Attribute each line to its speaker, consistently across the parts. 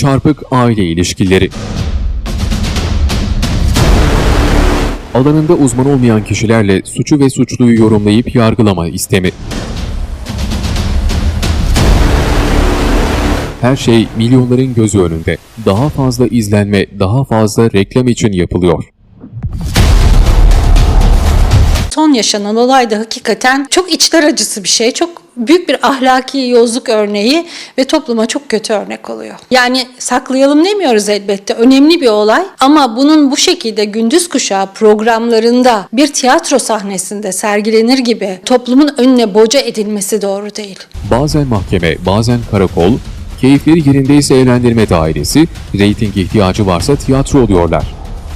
Speaker 1: çarpık aile ilişkileri. Alanında uzman olmayan kişilerle suçu ve suçluyu yorumlayıp yargılama istemi. Her şey milyonların gözü önünde. Daha fazla izlenme, daha fazla reklam için yapılıyor.
Speaker 2: Son yaşanan olay da hakikaten çok içler acısı bir şey. Çok büyük bir ahlaki yozluk örneği ve topluma çok kötü örnek oluyor. Yani saklayalım demiyoruz elbette. Önemli bir olay ama bunun bu şekilde gündüz kuşağı programlarında bir tiyatro sahnesinde sergilenir gibi toplumun önüne boca edilmesi doğru değil.
Speaker 1: Bazen mahkeme, bazen karakol, keyifleri yerindeyse eğlendirme dairesi, reyting ihtiyacı varsa tiyatro oluyorlar.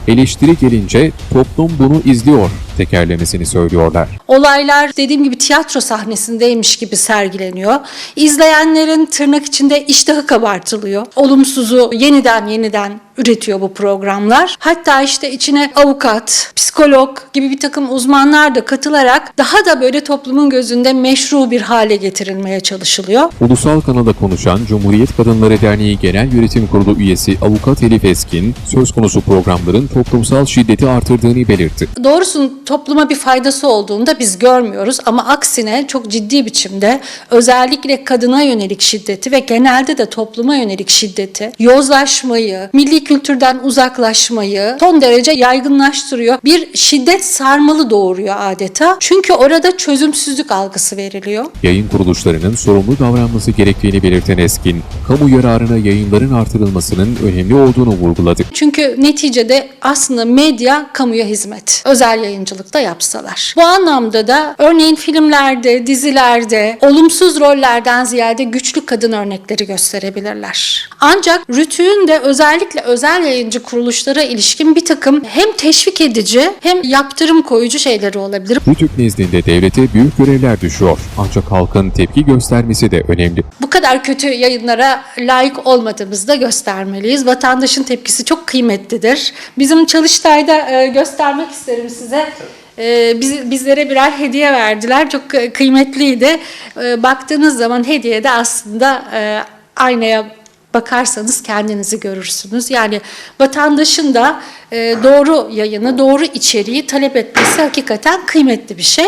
Speaker 1: Eleştiri gelince toplum bunu izliyor tekerlemesini söylüyorlar.
Speaker 2: Olaylar dediğim gibi tiyatro sahnesindeymiş gibi sergileniyor. İzleyenlerin tırnak içinde iştahı kabartılıyor. Olumsuzu yeniden yeniden üretiyor bu programlar. Hatta işte içine avukat, psikolog gibi bir takım uzmanlar da katılarak daha da böyle toplumun gözünde meşru bir hale getirilmeye çalışılıyor.
Speaker 1: Ulusal kanalda konuşan Cumhuriyet Kadınları Derneği Genel Yönetim Kurulu üyesi Avukat Elif Eskin, söz konusu programların toplumsal şiddeti artırdığını belirtti.
Speaker 2: Doğrusu topluma bir faydası olduğunu da biz görmüyoruz ama aksine çok ciddi biçimde özellikle kadına yönelik şiddeti ve genelde de topluma yönelik şiddeti, yozlaşmayı, milli kültürden uzaklaşmayı son derece yaygınlaştırıyor. Bir şiddet sarmalı doğuruyor adeta. Çünkü orada çözümsüzlük algısı veriliyor.
Speaker 1: Yayın kuruluşlarının sorumlu davranması gerektiğini belirten Eskin, kamu yararına yayınların artırılmasının önemli olduğunu vurguladı.
Speaker 2: Çünkü neticede aslında medya kamuya hizmet. Özel yayıncılıkta yapsalar. Bu anlamda da örneğin filmlerde, dizilerde olumsuz rollerden ziyade güçlü kadın örnekleri gösterebilirler. Ancak Rütü'nün de özellikle özel yayıncı kuruluşlara ilişkin bir takım hem teşvik edici hem yaptırım koyucu şeyleri olabilir.
Speaker 1: Rütük nezdinde devlete büyük görevler düşüyor. Ancak halkın tepki göstermesi de önemli.
Speaker 2: Bu kadar kötü yayınlara layık olmadığımızı da göstermeliyiz. Vatandaşın tepkisi çok kıymetlidir. Bizim Çalıştay'da e, göstermek isterim size. E, biz, bizlere birer hediye verdiler. Çok kıymetliydi. E, baktığınız zaman hediyede aslında e, aynaya bakarsanız kendinizi görürsünüz. Yani vatandaşın da e, doğru yayını, doğru içeriği talep etmesi hakikaten kıymetli bir şey.